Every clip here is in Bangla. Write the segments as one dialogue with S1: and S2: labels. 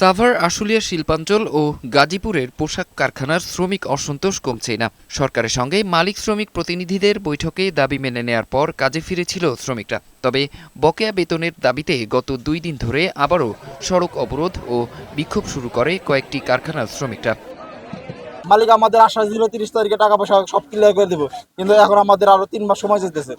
S1: সাভার, আশুলিয়া, শিল্পাঞ্চল ও গাজীপুরের পোশাক কারখানার শ্রমিক অসন্তোষ কমছে না। সরকারের সঙ্গে মালিক শ্রমিক প্রতিনিধিদের বৈঠকে দাবি মেনে নেয়ার পর কাজে ফিরেছিল শ্রমিকরা। তবে বকেয়া বেতনের দাবিতে গত দুই দিন ধরে আবারও সড়ক অবরোধ ও বিক্ষোভ শুরু করে কয়েকটি কারখানার শ্রমিকরা।
S2: মালিক আমাদের আশ্বাস দিল তিরিশ তারিখে টাকা পয়সা সব ক্লিয়ার করে দেবো। কিন্তু এখন আমাদের আরও তিন মাস সময় যেতেছে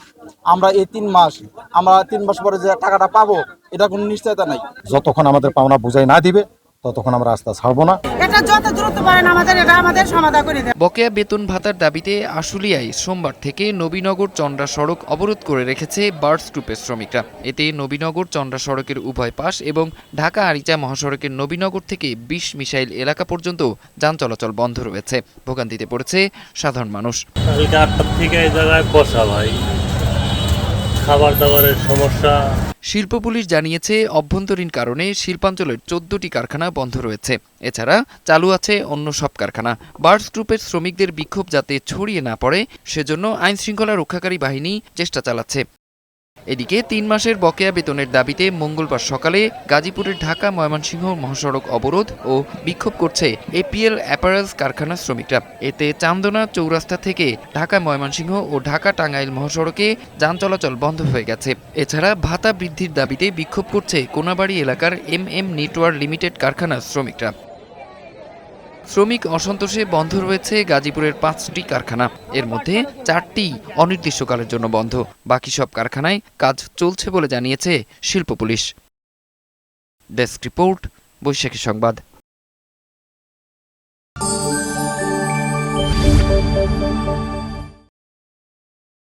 S2: আমরা এই তিন মাস, আমরা তিন মাস পরে যে টাকাটা পাবো, এটা কোনো নিশ্চয়তা নাই।
S3: যতক্ষণ আমাদের পাওনা বুঝাই না দিবে ততক্ষণ আমরা রাস্তা ছাড়বো না।
S4: এটা যত দ্রুত পারেন আমাদের এটা আমাদের সমাধান করে দেন।
S1: বকেয়া বেতন ভাতার দাবিতে আশুলিয়ায় সোমবার থেকে নবীনগর চন্দ্রা সড়ক অবরোধ করে রেখেছে বার্ডস গ্রুপের শ্রমিকরা। এতে নবীনগর চন্দ্রা সড়কের উভয় পাশ এবং ঢাকা আরিচা মহাসড়কের নবীনগর থেকে বিশ মিসাইল এলাকা পর্যন্ত যান চলাচল বন্ধ রয়েছে। ভোগান্তিতে পড়েছে সাধারণ মানুষ।
S5: কালকে আটটার থেকে এই জায়গায় বসা ভাই। খাবার দাবারের সমস্যা।
S1: শিল্প পুলিশ জানিয়েছে, অভ্যন্তরীণ কারণে শিল্পাঞ্চলের চোদ্দটি কারখানা বন্ধ রয়েছে। এছাড়া চালু আছে অন্য সব কারখানা। বার্স গ্রুপের শ্রমিকদের বিক্ষোভ যাতে ছড়িয়ে না পড়ে, সেজন্য আইনশৃঙ্খলা রক্ষাকারী বাহিনী চেষ্টা চালাচ্ছে। এদিকে তিন মাসের বকেয়া বেতনের দাবিতে মঙ্গলবার সকালে গাজীপুরের ঢাকা ময়মনসিংহ মহাসড়ক অবরোধ ও বিক্ষোভ করছে এপিএল অ্যাপারেলস কারখানার শ্রমিকরা। এতে চান্দনা চৌরাস্তা থেকে ঢাকা ময়মনসিংহ ও ঢাকা টাঙ্গাইল মহাসড়কে যান চলাচল বন্ধ হয়ে গেছে। এছাড়া ভাতা বৃদ্ধির দাবিতে বিক্ষোভ করছে কোনাবাড়ি এলাকার এম এম নেটওয়ার্ক লিমিটেড কারখানার শ্রমিকরা। শ্রমিক অসন্তোষে বন্ধ রয়েছে গাজীপুরের পাঁচটি কারখানা। এর মধ্যে চারটি অনির্দিষ্টকালের জন্য বন্ধ। বাকি সব কারখানায় কাজ চলছে বলে জানিয়েছে শিল্প পুলিশ। ডেস্ক রিপোর্ট, বৈশাখী সংবাদ।